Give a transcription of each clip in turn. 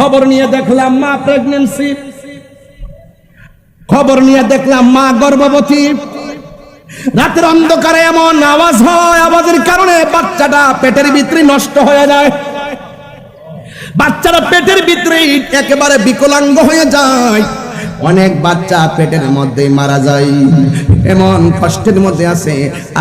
খবর নিয়ে দেখলাম মা প্রেগনেন্সি খবর নিয়ে দেখলাম মা গর্ভবতী। রাতের অন্ধকারে এমন আওয়াজ হয়, আওয়াজের কারণে বাচ্চাটা পেটের ভিতরে নষ্ট হয়ে যায়। বাচ্চারা পেটের ভিতরে একেবারে বিকলাঙ্গ হয়ে যায়। অনেক বাচ্চা পেটের মধ্যে মারা যায়। এমন কষ্টের মধ্যে আছে।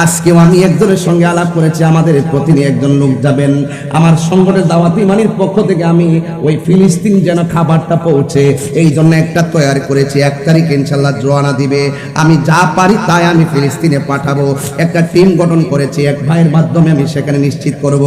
আজকেও আমি একজনের সঙ্গে আলাপ করেছি, আমাদের প্রতিদিন একজন লোক যাবেন। আমার সংগঠনের দাওয়াতি মানির পক্ষ থেকে আমি ওই ফিলিস্তিন যেন খাবারটা পৌঁছে এই জন্য একটা তৈরি করেছি। এক তারিখ ইনশাল্লাহ জোয়ানা দিবে। আমি যা পারি তাই আমি ফিলিস্তিনে পাঠাবো। একটা টিম গঠন করেছি, এক ভাইয়ের মাধ্যমে আমি সেখানে নিশ্চিত করব।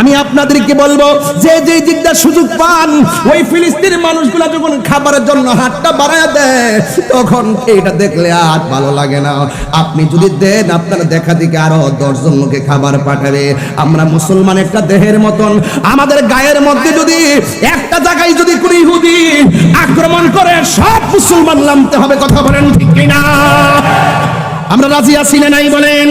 আমি আপনাদেরকে বলব, যে যে দিকটা সুযোগ পান, ওই ফিলিস্তিনের মানুষগুলা যখন খাবারের জন্য হাতটা বাড়ায় দেয় তখন এটা দেখলে আর ভালো লাগে না। আপনি যদি দেন, আপনার দেখা দিকে আরও দশজন লোকে খাবার পাঠাবে। আমরা মুসলমান একটা দেহের মতন। আমাদের গায়ের মধ্যে যদি একটা জায়গায় যদি কোনো ইহুদি আক্রমণ করে, সব মুসলমান নামতে হবে, কথা বলেন ঠিক কিনা? আমরা রাজি আছি নাই বলেন?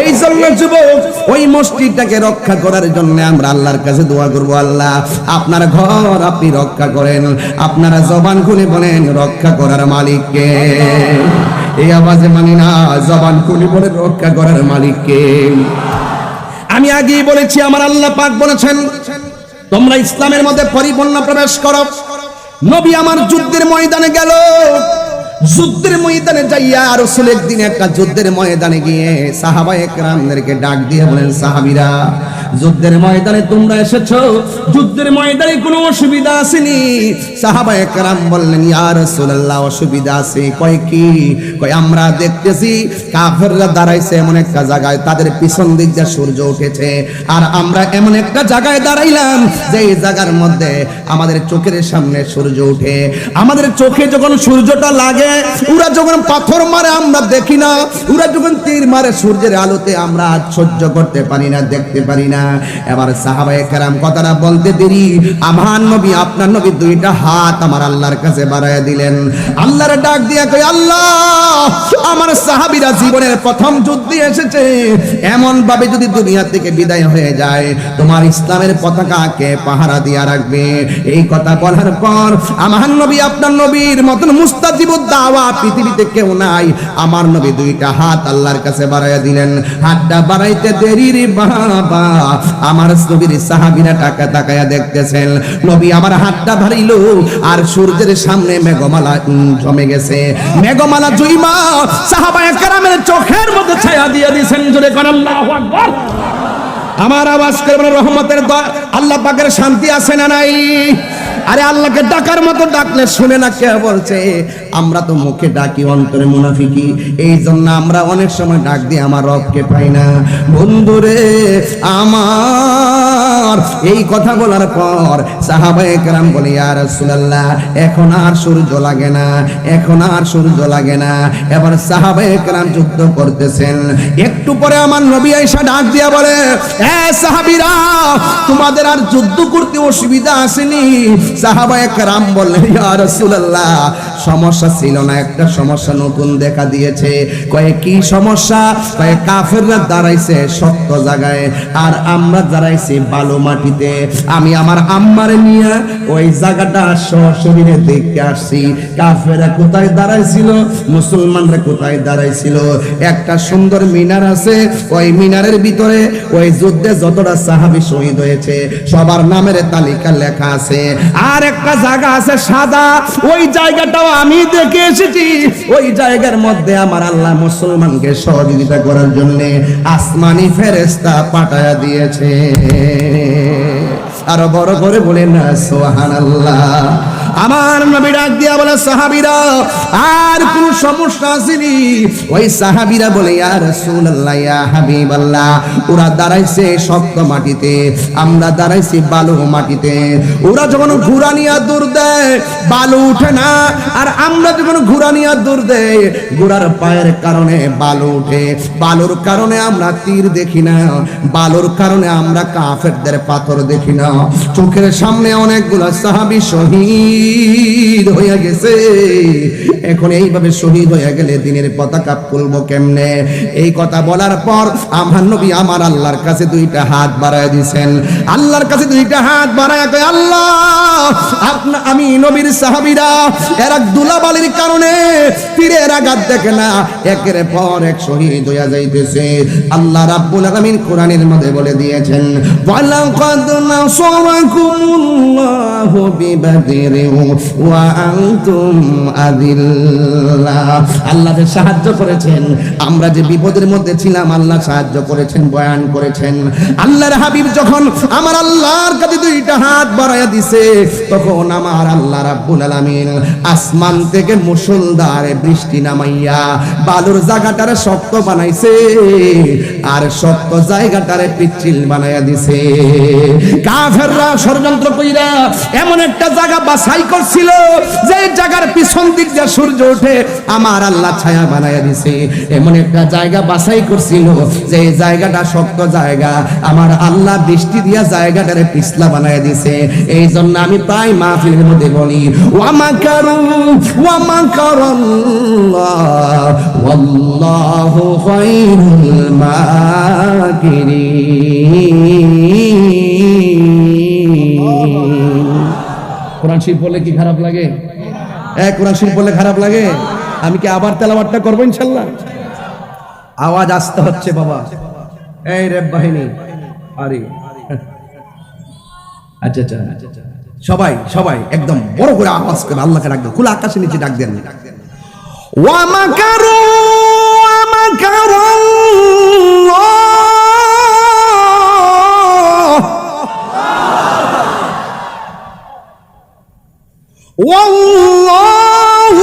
এই জন্য যুবক, ওই মসজিদটাকে রক্ষা করার জন্য আমরা আল্লাহর কাছে দোয়া করব, আল্লাহ। আপনার ঘর আপনি রক্ষা করেন, আপনারা জবান খুলে বলেন, রক্ষা করার মালিককে। এই আওয়াজে মানি না, জবান খুলে বলেন, রক্ষা করার মালিককে। আমি আগেই বলেছি, আমার আল্লাহ পাক বলেছেন, তোমরা ইসলামের মধ্যে পরিপূর্ণ প্রবেশ করো। নবী আমার যুদ্ধের ময়দানে গেল। যুদ্ধের ময়দানে যাইয়া রসুল একদিন একটা যুদ্ধের ময়দানে গিয়ে সাহাবা একরামদেরকে ডাক দিয়ে বলেন, সাহাবিরা, যুদ্ধের ময়দানে তোমরা এসেছ? যুদ্ধের ময়দানে কোনো অসুবিধা আসেনি? সাহাবা একরাম বললেন, ইয়া রাসূলুল্লাহ, অসুবিধা আছে। কয় কি? কয়, আমরা দেখতেছি কাফেররা দাঁড়াইছে এমন একটা জায়গায়, তাদের পিছন দিক দিয়ে সূর্য উঠেছে। আর আমরা এমন একটা জায়গায় দাঁড়াইলাম, যে এই জায়গার মধ্যে আমাদের চোখের সামনে সূর্য উঠে। আমাদের চোখে যখন সূর্যটা লাগে ওরা যখন পাথর মারে, আমরা দেখি না। ওরা যখন তীর মারে, সূর্যের আলোতে আমরা সহ্য করতে পারি না, দেখতে পারি না। এবার সাহাবায়ে কেরাম কথাটা বলতে দেরি। আমার নবী, আপনার নবী দুইটা হাত আমার আল্লাহর কাছে বাড়ায় দিলেন। আল্লাহর ডাক দিয়া কই আল্লাহ, আমার সাহাবীরা জীবনের প্রথম যুদ্ধে এসেছে। এমন ভাবে যদি দুনিয়া থেকে বিদায় হয়ে যায়, তোমার ইসলামের পতাকাকে পাহারা দিয়া রাখবে। এই কথা বলার পর আমার নবী, আপনার নবীর মতন মুস্তাজিব দাওয়া পৃথিবীতে কেউ নাই। আমার নবী দুইটা হাত আল্লাহর কাছে বাড়াইয়া দিলেন। হাতটা বাড়াইতে দেরি রে বাবা। আমার নবীর সাহাবীরা টাকা তাকায়া দেখতেছেন। নবী আমার হাতটা বাড়াইল আর সূর্যের সামনে মেঘমালা জমে গেছে। মেঘমালা জুইমা সাহাবায়ে কেরামের চোখের মধ্যে ছায়া দিয়ে দিয়েছেন। জোরে কোন আল্লাহু আকবার। আমার আওয়াজ করবেন রহমতের আল্লাহ পাকের শান্তি আছে না নাই? আরে আল্লাহকে ডাকার মতো ডাকলে শুনে না কে বলছে? আমরা তো মুখে ডাকি, অন্তরে মুনাফিকি। এই জন্য আমরা অনেক সময় ডাক দিয়ে আমার রবকে পাই না। বন্ধুরে, আমার এই কথা বলার পর সাহাবায়ে কেরাম বলে, ইয়া রাসূলুল্লাহ, এখন আর সূর্য লাগে না, এখন আর সূর্য লাগে না। এবার সাহাবায়ে কেরাম যুদ্ধ করতেছেন। একটু পরে আমার নবী আয়েশা ডাক দিয়া বলে, এ সাহাবীরা, তোমাদের আর যুদ্ধ করতে অসুবিধা আসেনি। সমস্যা ছিল না, একটা সমস্যা নতুন দেখা দিয়েছে। কয়ে সমস্যা? কাফেররা দাঁড়াইছে শক্ত জায়গায়, আর আমরা দাঁড়াইছি বালু মাটিতে। আমি আমার নিয়ে ওই জায়গাটা দেখতে আসছি। কাফেরা কোথায় দাঁড়াইছিল? মুসলমানরা কোথায় দাঁড়াইছিল? একটা সুন্দর মিনার আছে, ওই মিনারের ভিতরে ওই যুদ্ধে যতটা সাহাবী শহীদ হয়েছে, সবার নামের তালিকা লেখা আছে। আর একটা জায়গা আছে সাদা। ওই জায়গাটাও আমি দেখে এসেছি। ওই জায়গার মধ্যে আমার আল্লাহ মুসলমানকে সহযোগিতা করার জন্য আসমানি ফেরেস্তা পাঠায়া দিয়েছে। আরও বড় করে বলে না সোহান আল্লাহ আমার নবী দিয়া বলে, সাহাবীরা, আর কোন সমস্যা আসেনি? ওই সাহাবীরা বলে, ইয়া রাসূলুল্লাহ, ইয়া হাবিবাল্লাহ, ওরা দাঁড়াইছে শক্ত মাটিতে, আমরা দাঁড়াইছি বালু মাটিতে। ওরা যখন ঘোড়া নিয়ে দৌড় দেয়, বালু উঠে না, আর আমরা যখন ঘোড়া নিয়ে দৌড় দেয় ঘোড়ার পায়ের কারণে বালু উঠে। বালুর কারণে আমরা তীর দেখি না, বালুর কারণে আমরা কাফেরদের পাথর দেখি না। চোখের সামনে অনেকগুলো সাহাবী শহীদ। হয়ে গেছে। এখন এইভাবে শহীদ হয়ে গেলে দিনের পতাকা খুলবো কেমনে? এই কথা বলার পর আমার নবী আমার আল্লাহর কাছে দুইটা হাত বাড়ায় দিছেন। আল্লাহর কাছে দুইটা হাত বাড়ায় কয়, আল্লাহ আমি নবীর সাহাবীরা, এরা দুলাবালির কারণে তীরের আঘাত দেখে না, একের পর এক শহীদ হইয়া যাইতেছে। আল্লাহ রাব্বুল আলামিন কোরআনের মধ্যে বলে দিয়েছেন, ওয়ালাকাদ নাসারাকুমুল্লাহু বিবাদরিন ওয়া আনতুম আদিল্লাহ আল্লাহ যে সাহায্য করেছেন, আমরা যে বিপদের মধ্যে ছিলাম, আল্লাহ সাহায্য করেছেন, বয়ান করেছেন। আল্লাহর হাবিব যখন আমার আল্লাহর কাছে দুইটা হাত বাড়াইয়া দিছে, তখন আমার আল্লাহ রাব্বুল আলামিন আসমান থেকে মুসলধারে বৃষ্টি নামাইয়া বালুর জায়গাটারে শক্ত বানাইছে আর শক্ত জায়গাটারে পিচ্ছিল বানাইয়া দিছে। কাফেররা ষড়যন্ত্র কইরা এমন একটা জায়গা বাছাই করছিল যে জায়গার পিছন দিক দিয়ে সূর্য ওঠে, আমার আল্লাহ ছায়া বানাইয়া দিছে। এমন একটা জায়গা বাছাই করছিল যে জায়গাটা শক্ত জায়গা। আমার আল্লাহ বৃষ্টি দিয়া জায়গাটারে পিছলা বানাইয়া দিছে। এই জন্য আমি প্রায় মাহফিলের মধ্যে বলি ওয়ামাকারু ওয়ামাকারাল্লাহ ওয়াল্লাহু খায়রুল মাকিরিন কোরআন শরীফ বললে কি খারাপ লাগে? এক কোরআন শরীফ বললে খারাপ লাগে। আমি কি আবার তেলাবারটা করব ইনশাল্লাহ? আওয়াজ আসতে হচ্ছে বাবা। এই রেব বাহিনী, আরে। আচ্ছা আচ্ছা। সবাই সবাই, একদম বড় করে আওয়াজ করে আল্লাহকে ডাক দেন খোলা আকাশের নিচে ডাক দেন। والله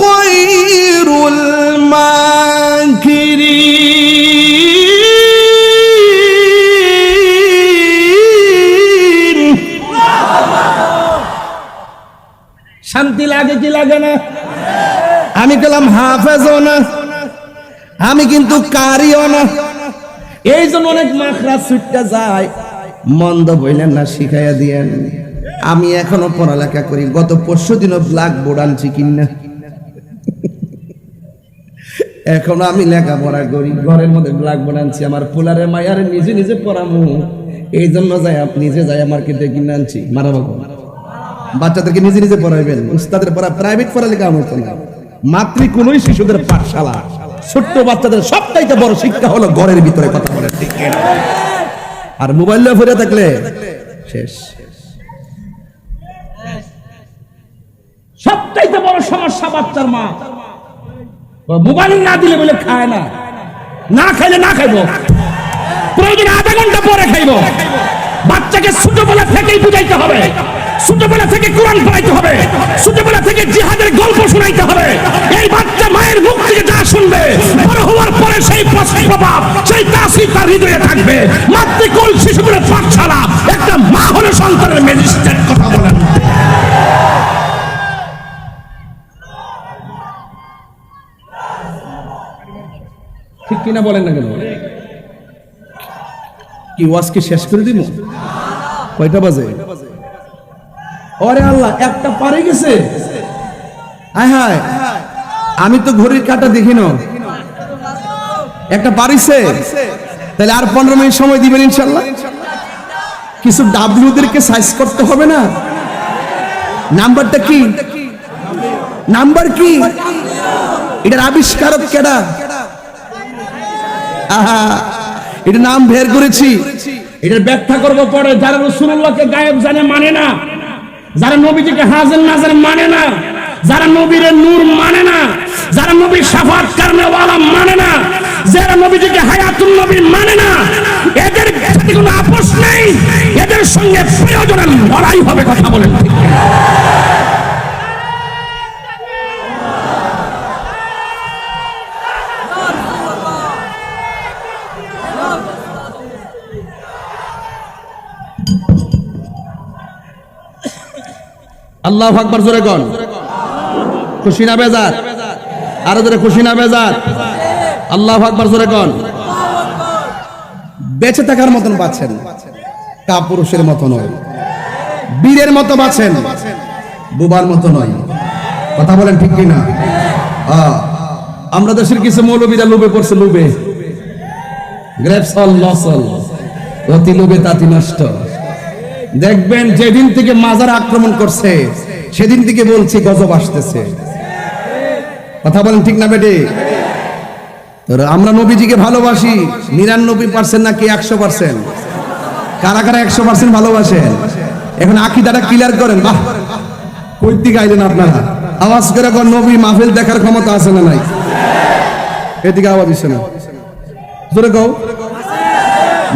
خير الماكرين শান্তি লাগে কি লাগে না আমি গেলাম হাফেজও না আমি কিন্তু কারিও না এই জন্য অনেক মাখরা ছুটতে যায় মন্দ বইলেন না শিখাইয়া দিয়েন আমি এখনও পড়ালেখা করি। গত পরশু দিনও ব্ল্যাক বোর্ড আনছি কিনা। এখনও আমি লেখাপড়া করি। ঘরের মধ্যে ব্ল্যাক বোর্ড আনছি, আমার পোলারে মায়ারে নিজে নিজে পড়ামু। এই জন্য যাই আপনি নিজে যাই আমার মার্কেটে কিনে আনছি। মারা বাবু। বাচ্চাদেরকে নিজে নিজে পড়াইবেন। উস্তাদের পড়া প্রাইভেট পড়ালেখা আমার তো না মাতৃকুলই শিশুদের পাঠশালা। ছোট্ট বাচ্চাদের সবটাইতে বড় শিক্ষা হলো ঘরের ভিতরে কথা বলে। আর মোবাইল ফিরে থাকলে শেষ সবচাইতে বড় সমস্যা বাচ্চার মা। মোবাইল না দিলে বলে খায় না। না খাইলে না খাইবো। প্রয়োজনে আধা ঘণ্টা পরে খাইবো। বাচ্চাকে ছোটবেলা থেকেই বুঝাইতে হবে। থেকে কোরআন পড়াইতে হবে। থেকে জিহাদের গল্প হবে। এই বাচ্চা মায়ের মুখ থেকে যা শুনবে, বড় হওয়ার পরে সেই প্রভাব, সেই তাসির তার হৃদয়ে থাকবে। মাতৃকুল শিশুদের পাঠশালা, একটা মা হলে সন্তানের ম্যাজিস্ট্রেট কথা বলেন কিনা বলেন না কেন? কি ওয়াজ কি শেষ করে দিব? কয়টা বাজে? ওরে আল্লাহ, একটা পারে গেছে। হায় হায়, আমি তো ঘড়ির কাটা দেখি না। একটা পারিছে? তাহলে আর পনেরো মিনিট সময় দিবেন ইনশাল্লাহ। কিছু ডাব্লিউদেরকে সাইজ করতে হবে না। নাম্বারটা কি? নাম্বার কি? এটার আবিষ্কারক কেডা? এটা নাম বের করেছি। এটার ব্যাখ্যা করব পরে। যারা রসুল্লাহকে গায়েব জানে মানে না। যারা নবীজিকে হাজির নাজার মানে না। যারা নবীর নূর মানে না। যারা নবীর সাফাত কারণে ওয়ালা মানে না। যারা নবীজিকে হায়াতুল নবী মানে না। এদের কোনো আপোষ নেই। এদের সঙ্গে প্রয়োজনের লড়াই হবে, কথা বলেন। ঠিক আল্লাহ আকবার, জোরে কন। খুশি না বেজার? আরও জোরে, খুশি না বেজার? আল্লাহ আকবার, জোরে কন। বেঁচে থাকার মতন বাঁচেন, কাপুরুষের মতো নয়। বীরের মতো বাঁচেন, বুবার মতো নয়। কথা বলেন ঠিক কিনা? আমরা দেশের কিছু মৌলবীরা লোভে পড়ছে, লোভে। গ্রেপসল লসল অতি লোভে তাতি নষ্ট। দেখবেন যেদিন থেকে মাজার আক্রমণ করছে, সেদিন থেকে বলছি গজব আসতেছে। কথা বলেন ঠিক না বেটে? আমরা নবীজিকে ভালোবাসি, নিরানব্বই পার্সেন্ট নাকি একশো পার্সেন্ট কারা কারা একশো পার্সেন্ট ভালোবাসেন? এখন আকিদাটা ক্লিয়ার করেন, বাহ! কই দিকে আইলেন আপনারা। আওয়াজ করে কর নবী মাহফিল দেখার ক্ষমতা আছে না নাই? এদিকে আওয়াজ দিচ্ছে না। জোরে কও।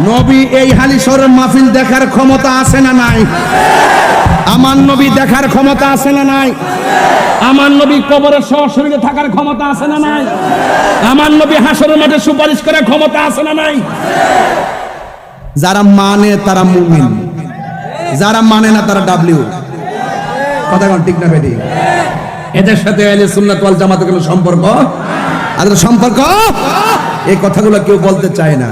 নবী এই হালিশরের মাহফিল দেখার ক্ষমতা আছে না নাই? আমার নবী দেখার ক্ষমতা আছে না নাই? আমার নবী কবরের সশরীরে থাকার ক্ষমতা আছে না নাই? আমার নবী হাসরের মাঠে সুপারিশ করার ক্ষমতা আছে না নাই? যারা মানে তারা মুমিন। যারা মানে না তারা ডাব্লিউ। কথা কোন ঠিক না বেটি? এদের সাথে আহলে সুন্নাত ওয়াল জামাতের কোনো সম্পর্ক? আর সম্পর্ক? এই কথাগুলো কেউ বলতে চায় না।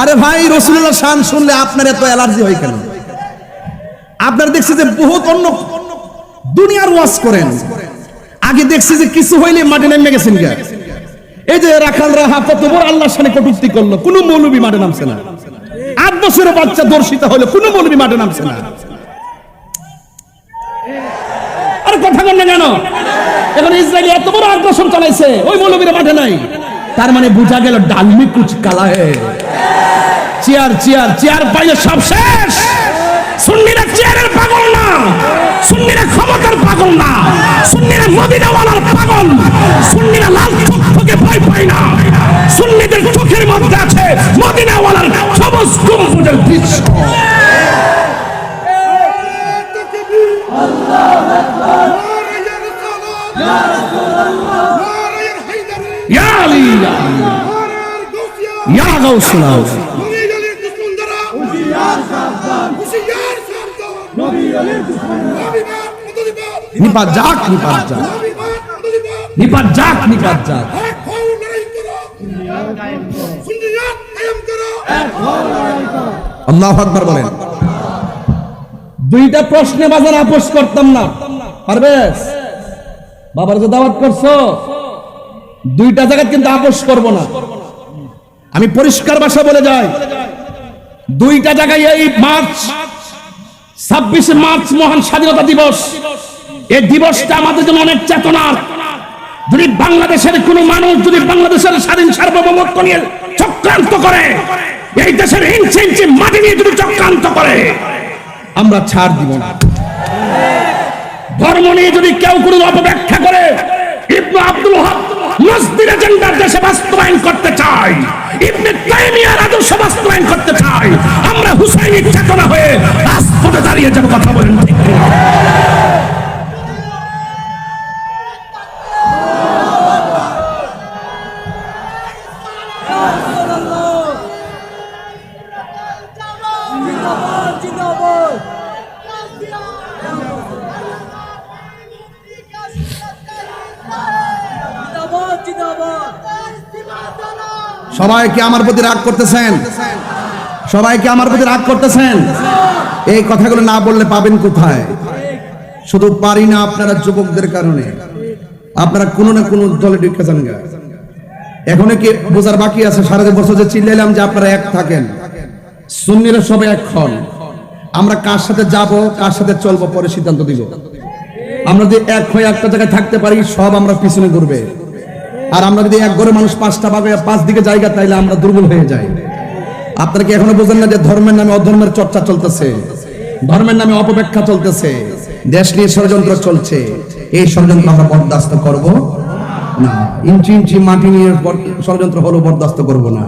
আরে ভাই রসুল্লাহ শান শুনলে আপনার এত অ্যালার্জি হয় কেন? আপনারা দেখছি যে বহুত অন্য দুনিয়ার ওয়াজ করেন। আগে দেখছি যে কিছু হইলে মাঠে নেমে গেছেন গা এই যে রাখাল রাহা, কত বড় আল্লাহর সামনে কটূক্তি করল, কোনো মৌলবী মাঠে নামছে না। আট বছরের বাচ্চা দর্শিতা হলো কোনো মৌলবী মাঠে নামছে না। আর কথা বল না কেন? এখন ইসরায়েল এত বড় আগ্রাসন চালাইছে, ওই মৌলবীরা মাঠে নাই। তার মানে বোঝা গেল ডালমি কুচ কালা হে। চেয়ার চেয়ার চেয়ার পাইলে সব শেষ। সুন্নিরা চেয়ারের পাগল না। সুন্নিরা ক্ষমতার পাগল না। সুন্নিরা মদিনাওয়ালার পাগল। সুন্নিরা লাল চক্ষুকে ভয় পায় না। সুন্নিদের চোখের মধ্যে আছে মদিনাওয়ালার সবুজ গম্বুজের দৃশ্য। ইয়া আলী ইয়া গাউসুল আউস নিপাত যাক নিপাত যাক। নিপাত যাক নিপাত যাক। আল্লাহ আকবার বলেন। দুইটা প্রশ্নে বাজার আপোষ করতাম না। পারবেস বাবার যে দাওয়াত করছ দুইটা জায়গা কিন্তু আপোষ করব না। আমি পরিষ্কার ভাষা বলে যাই। দুইটা জায়গায় এই মার্চ, ছাব্বিশে মার্চ মহান স্বাধীনতা দিবস। এই দিবসটা আমাদের জন্য অনেক চেতনার। যদি বাংলাদেশের কোন মানুষ যদি বাংলাদেশের স্বাধীন সার্বভৌমত্ব নিয়ে চক্রান্ত করে, এই দেশের ইঞ্চি ইঞ্চি মাটি নিয়ে যদি চক্রান্ত করে, আমরা ছাড় দিব না। ধর্ম নিয়ে যদি কেউ কোনো অপব্যাখ্যা করে, ইবনে আব্দুল হক মসজিদ এজেন্ডার দেশে বাস্তবায়ন করতে চাই। ইবনে তাইমিয়ার আদর্শ বাস্তবায়ন করতে চাই। আমরা হুসাইনি চেতনা হয়ে রাজপথে দাঁড়িয়ে যাব, কথা বলেন ঠিক সবাই কি আমার প্রতি রাগ করতেছেন? সবাই কি আমার প্রতি রাগ করতেছেন? এই কথাগুলো না বললে পাবেন কোথায়? শুধু পারি না আপনারা যুবকদের কারণে। আপনারা কোনো না কোনো দলে ঢুকে যান গা। এখনও কি বোঝার বাকি আছে? সারা বছর যে চিল্লাইলাম যে আপনারা এক থাকেন। সুন্নিরা সবাই এক হন। আমরা কার সাথে যাব, কার সাথে চলবো, পরে সিদ্ধান্ত দিব। আমরা যদি এক হয়ে একটা জায়গায় থাকতে পারি, সব আমরা পিছনে ঘুরবে। আর আমরা যদি এক ঘরে মানুষ পাঁচটা ভাগে পাঁচ দিকে জায়গা, তাইলে আমরা দুর্বল হয়ে যাই। আপনারা কি এখনও বোঝেন না যে ধর্মের নামে অধর্মের চর্চা চলতেছে? ধর্মের নামে অপব্যাখ্যা চলতেছে। দেশ নিয়ে ষড়যন্ত্র চলছে। এই ষড়যন্ত্র আমরা বরদাস্ত করব না। ইঞ্চি ইঞ্চি মাটি নিয়ে ষড়যন্ত্র হলো বরদাস্ত করব না।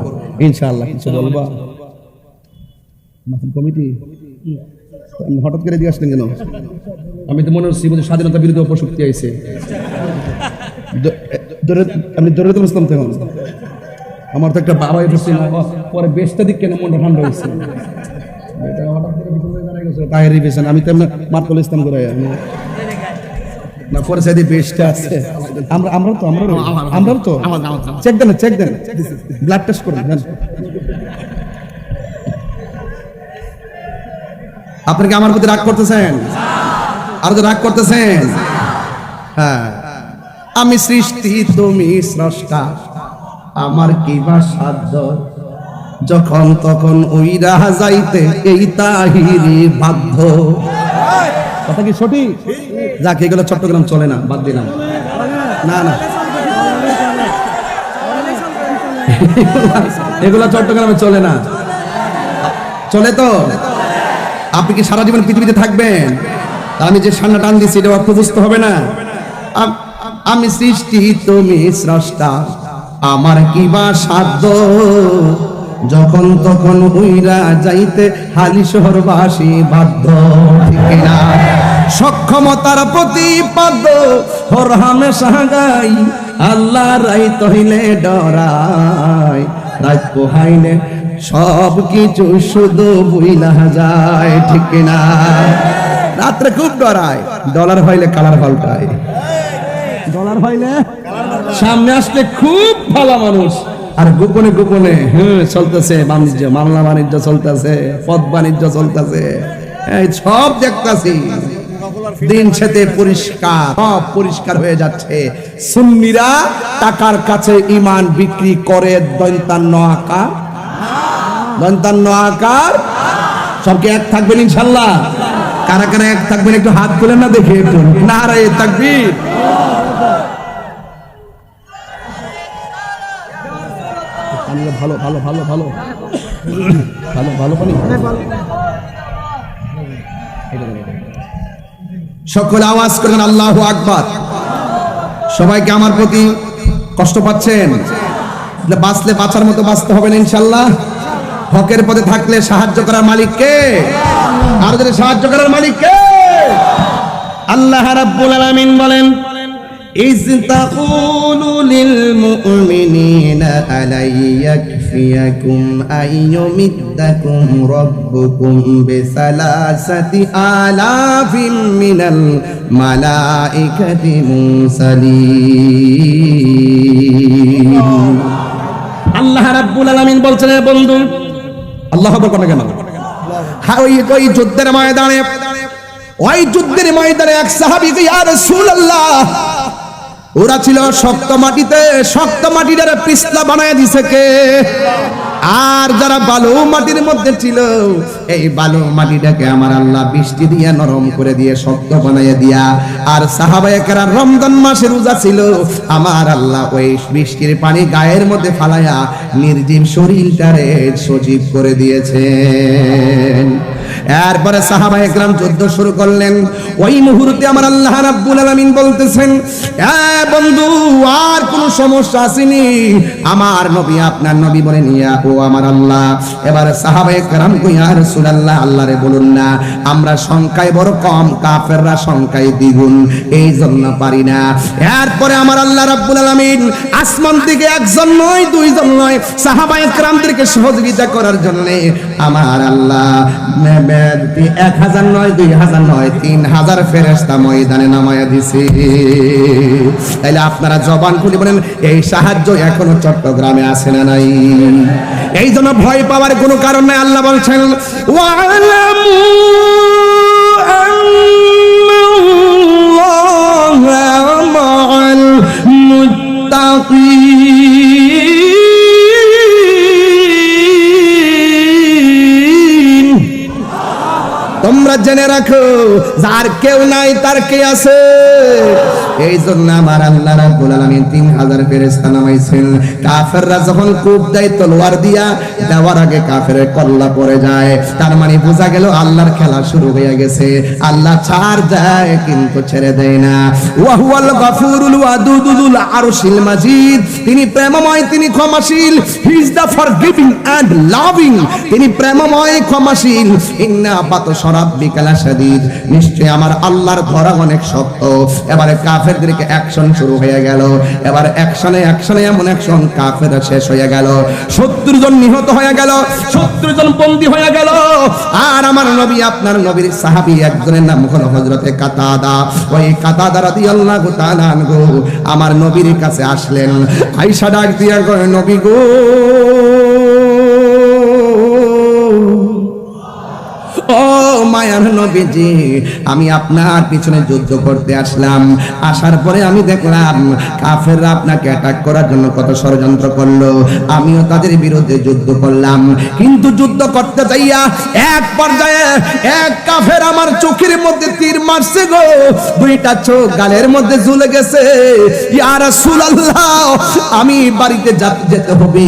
ইনশাআল্লাহ কিছু বলবা কমিটি? হঠাৎ করে দিয়ে আসলেন কেন? আমি তো মনে হচ্ছি স্বাধীনতা বিরোধী অপশক্তি আইছে। আমি ধরে তো বুঝতাম তখন আমার তো একটা বাবা এসেছে পরে বেশটা দিক কেন মনটা ঠান্ডা হয়েছে? করে তাহেরি পেছনে আমি তেমন মার্কল ইসলাম করে আমি না পরে সাইডে বেশটা আছে। আমরা আমরা তো আমরা আমরা তো চেক দেন চেক দেন। ব্লাড টেস্ট করুন দেন। আপনি কি আমার প্রতি রাগ করতেছেন? আর রাগ করতেছেন? হ্যাঁ। আমি সৃষ্টি, তুমি স্রষ্টা। আমার কি বা সাধ্য? যখন তখন ওই রাহা যাইতে এই তাহিরি বাধ্য। কথা কি সঠিক? যাক, এগুলো চট্টগ্রাম চলে না, বাদ দিলাম। না না। এগুলো চট্টগ্রামে চলে না। চলে তো? আপনি কি সারা জীবন পৃথিবীতে থাকবেন? আমি যে সান্না টান দিচ্ছি এটা বুঝতে হবে না। আম- সৃষ্টি, তুমি স্রষ্টা। আমার কি বা সাধ্য? যখন তখন উইরা যাইতে হালি শহরবাসী বাধ্য। না সক্ষমতার প্রতিপাদ্য হর হামেশা গাই। আল্লাহ রাই তহিলে ডরাই। রাত সব কিছু শুধু বুইলা যায়। ঠিক না রাত্রে খুব ডরায়। ডলার হইলে কালার পাল্টায় ডলার হইলে সামনে আসলে খুব ভালো মানুষ। আর গোপনে গোপনে। হ্যাঁ চলতেছে বাণিজ্য মামলা বাণিজ্য চলতেছে পদ বাণিজ্য চলতেছে। এই সব দেখতাছি। দিন সেতে পরিষ্কার সব পরিষ্কার হয়ে যাচ্ছে। সুন্নিরা টাকার কাছে ইমান বিক্রি করে দন্তান্ন আকার। দন্তান্ন আকার? সবকে এক থাকবেন ইনশাল্লাহ? কারা কারা এক থাকবেন একটু হাত তুলেন না দেখে একটু। না রে থাকবি ভালো ভালো ভালো ভালো। ভালো ভালো পানি? সকল আওয়াজ করেন আল্লাহ আকবার। সবাইকে আমার প্রতি কষ্ট পাচ্ছেন? বাঁচলে বাঁচার মতো বাঁচতে হবে না ইনশাল্লাহ হকের পথে থাকলে সাহায্য করার মালিক কে? আর যদি সাহায্য করার মালিক কে? আল্লাহ রাব্বুল আলামিন বলেন إذ تقول للمؤمنين ألن يكفيكم أن يمدكم ربكم بثلاثة آلاف من الملائكة منزلين আল্লাহ রাব্বুল আলামিন বলছেন "এ বন্ধু আল্লাহ বলবো না কেন হ্যাঁ ওই ওই যুদ্ধের ময়দানে ওই যুদ্ধের ময়দানে এক সাহাবি ইয়া রাসূলুল্লাহ ওরা ছিল শক্ত মাটিতে, শক্ত মাটিটার পিছলা বানায় দিছে কে? আর যারা বালু মাটির মধ্যে ছিল, এই বালু মাটিটাকে আমার আল্লাহ বৃষ্টি দিয়ে নরম করে দিয়ে শক্ত বানাইয়া দিয়া। আর সাহাবায়কেরা রমজান মাসে রোজা ছিল, আমার আল্লাহ ওই বৃষ্টির পানি গায়ের মধ্যে ফালাইয়া নির্জীব শরীরটারে সজীব করে দিয়েছেন। এরপরে সাহাবা একরাম যুদ্ধ শুরু করলেন। ওই মুহূর্তে আমার আল্লাহ রাব্বুল আলামিন বলতেছেন, এ বন্ধু, আর কোনো সমস্যা আসেনি? আমার নবী আপনার নবী বলেন ইয়া ও আমার আল্লাহ। এবারে সাহাবা একরাম কই, ইয়া রাসূলুল্লাহ আল্লাহরে বলুন না, আমরা সংখ্যায় বড় কম, কাফেররা সংখ্যায় দ্বিগুণ, এই জন্য পারি না। এরপরে আমার আল্লাহ রাব্বুল আলামিন আসমান থেকে একজন নয়, দুইজন নয়, সাহাবা একরামদেরকে সহযোগিতা করার জন্য আমার আল্লাহ এক হাজার নয়, দুই হাজার নয়, তিন হাজার ফেরেস্তা ময়দানে নামায়া দিছে। তাইলে আপনারা জবান খুলে বলেন, এই সাহায্য এখনও চট্টগ্রামে আসে না নাই? এই জন্য ভয় পাওয়ার কোনো কারণ নাই, আল্লাহ বলছেন, ওয়ালামু আন্নাল্লাহা তোমরা জেনে রাখো যার কেউ নাই তার কে আছে এই জন্য আমার আল্লাহ রাব্বুল আলামিন 3000 ফেরেশতা নামাইছেন। কাফেররা যখন কূপ দেয়, তলোয়ার দিয়া দেওয়ার আগে কাফেরের কল্লা পড়ে যায়। তার মানে বোঝা গেল আল্লাহর খেলা শুরু হয়ে গেছে। আল্লাহ ছাড় যায় কিন্তু ছেড়ে দেয় না। ওয়া হুয়াল গাফুরুল ওয়াদুদুল আরশিল মাজিদ। তিনি প্রেমময়, তিনি ক্ষমাশীল। He is the forgiving and loving তিনি প্রেমময়, ক্ষমাশীল। ইন্না বাতশ রাব্বিকালা শাদীদ নিশ্চয় আমার আল্লাহর ধরা অনেক শক্ত। এবারে কাফেরদেরকে অ্যাকশন শুরু হয়ে গেল। এবার অ্যাকশনে অ্যাকশনে এমন অ্যাকশন শেষ হয়ে গেল। সত্তর জন নিহত হয়ে গেল, সত্তর জন বন্দী হয়ে গেল। আর আমার নবী, আপনার নবীর সাহাবী একজনের নাম হলো হযরতে কাতাদা। ওই কাতাদা তাআলা আনহু আমার নবীর কাছে আসলেন। আয়েশা ডাক দিয়া নবী গো! মায়ার নবীজি, আমি আপনার পিছনে যুদ্ধ করতে আসলাম। আসার পরে আমি দেখলাম, কাফেররা আপনাকে অ্যাটাক করার জন্য কত ষড়যন্ত্র করল। আমিও তাদের বিরুদ্ধে যুদ্ধ করলাম। কিন্তু যুদ্ধ করতে যাইয়া এক পর্যায়ে এক কাফের আমার চোখের মধ্যে তীর মারছে গো। দুইটা চোখ গালের মধ্যে ঝুলে গেছে। ইয়া রাসূলুল্লাহ, আমি বাড়িতে যেতে হবে।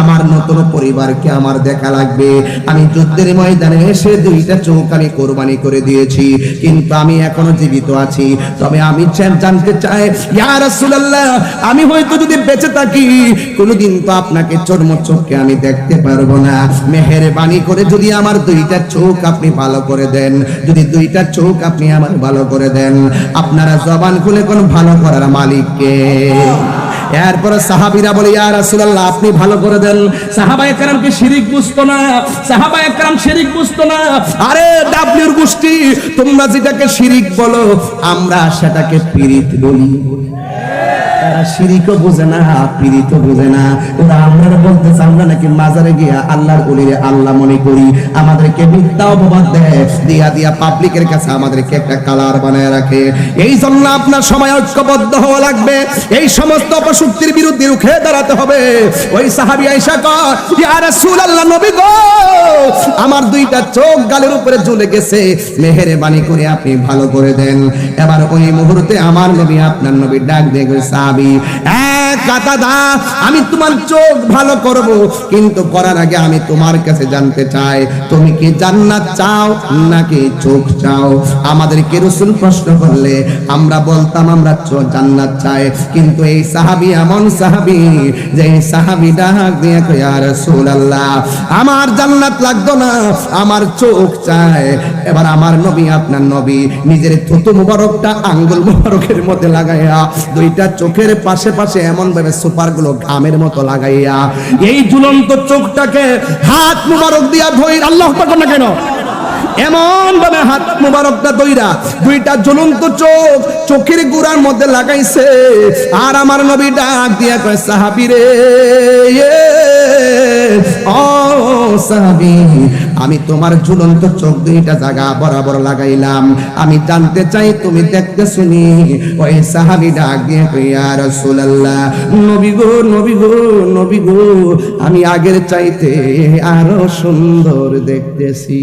আমার নতুন পরিবারকে আমার দেখা লাগবে। আমি যুদ্ধের ময়দানে এসে দুইটা চোখ আমি কোরবানি করে দিয়েছি। কিন্তু আমি এখনও জীবিত আছি। তবে আমি জানতে চাই, ইয়া রাসূলুল্লাহ, আমি হয়তো যদি বেঁচে থাকি, কোনোদিন তো আপনাকে চর্ম আমি দেখতে পারব না। মেহেরবানি করে যদি আমার দুইটা চোখ আপনি ভালো করে দেন, যদি দুইটা চোখ আপনি আমার ভালো করে দেন, আপনারা জবান খুলে কোন ভালো করার মালিককে? এরপরে সাহাবিরা বলে, ইয়া রাসূলুল্লাহ, আপনি ভালো করে দেন। সাহাবা কেরামকে শিরিক বুঝতো না, সাহাবায়ে কেরাম শিরিক বুঝতো না। আরে, ডাব্লিউর গোষ্ঠী, তোমরা যেটাকে শিরিক বলো, আমরা সেটাকে পীড়িত বলি। শিরিকও বোঝে না পীড়িতও বোঝে না। ওরা আমরা বলতেছে, আমরা নাকি মাজারে গিয়া আল্লাহর আল্লাহ মনে করি। আমাদেরকে মিথ্যা অপবাদ দেয়, দিয়া দিয়া পাবলিকের কাছে আমাদেরকে একটা কালার বানায় রাখে। এই জন্য আপনার সময় ঐক্যবদ্ধ হওয়া লাগবে। এই সমস্ত অপশক্তির বিরুদ্ধে রুখে দাঁড়াতে হবে। ওই সাহাবি ইয়া নবী গো! আমার দুইটা চোখ গালের উপরে ঝুলে গেছে। মেহেরবানি করে আপনি ভালো করে দেন। এবার ওই মুহূর্তে আমার নবী, আপনার নবী ডাক দিয়ে সাহাবী আমি তোমার চোখ ভালো করব, কিন্তু করার আগে আমি তোমার কাছে জানতে চাই, তুমি কি জান্নাত চাও নাকি চোখ চাও? আমাদেরকে রসুল প্রশ্ন করলে, আমরা বলতাম আমরা জান্নাত চাই, কিন্তু এই সাহাবী এমন সাহাবী, যে সাহাবী ডাক দিয়ে কই আর রাসূলুল্লাহ, আমার জান্নাত লাগতো না, আমার চোখ চায় এবার আমার নবী, আপনার নবী, নিজের থুতু মুবারকটা আঙ্গুল মুবারকের মধ্যে লাগাইয়া দুইটা চোখের পাশে পাশে এমন ভাবে সুপারগুলো ঘামের মতো লাগাইয়া এই ঝুলন্ত চোখটাকে হাত মুবারক দিয়া ধই আল্লাহ না কেন? এমন ভাবে হাত মুবারকটা দইরা দুইটা জ্বলন্ত চোখ চোখের গুড়ার মধ্যে লাগাইছে। আর আমার নবী ডাক দিয়া কয়, সাহাবি রে ও সাহাবি আমি তোমার ঝুলন্ত চোখ দুইটা জায়গা বরাবর লাগাইলাম। আমি জানতে চাই তুমি দেখতে শুনি ওই সাহাবি ডাক দিয়ে কইয়া ইয়া রাসূলুল্লাহ। নবী গো নবী গো নবী গো, আমি আগের চাইতে আরও সুন্দর দেখতেছি।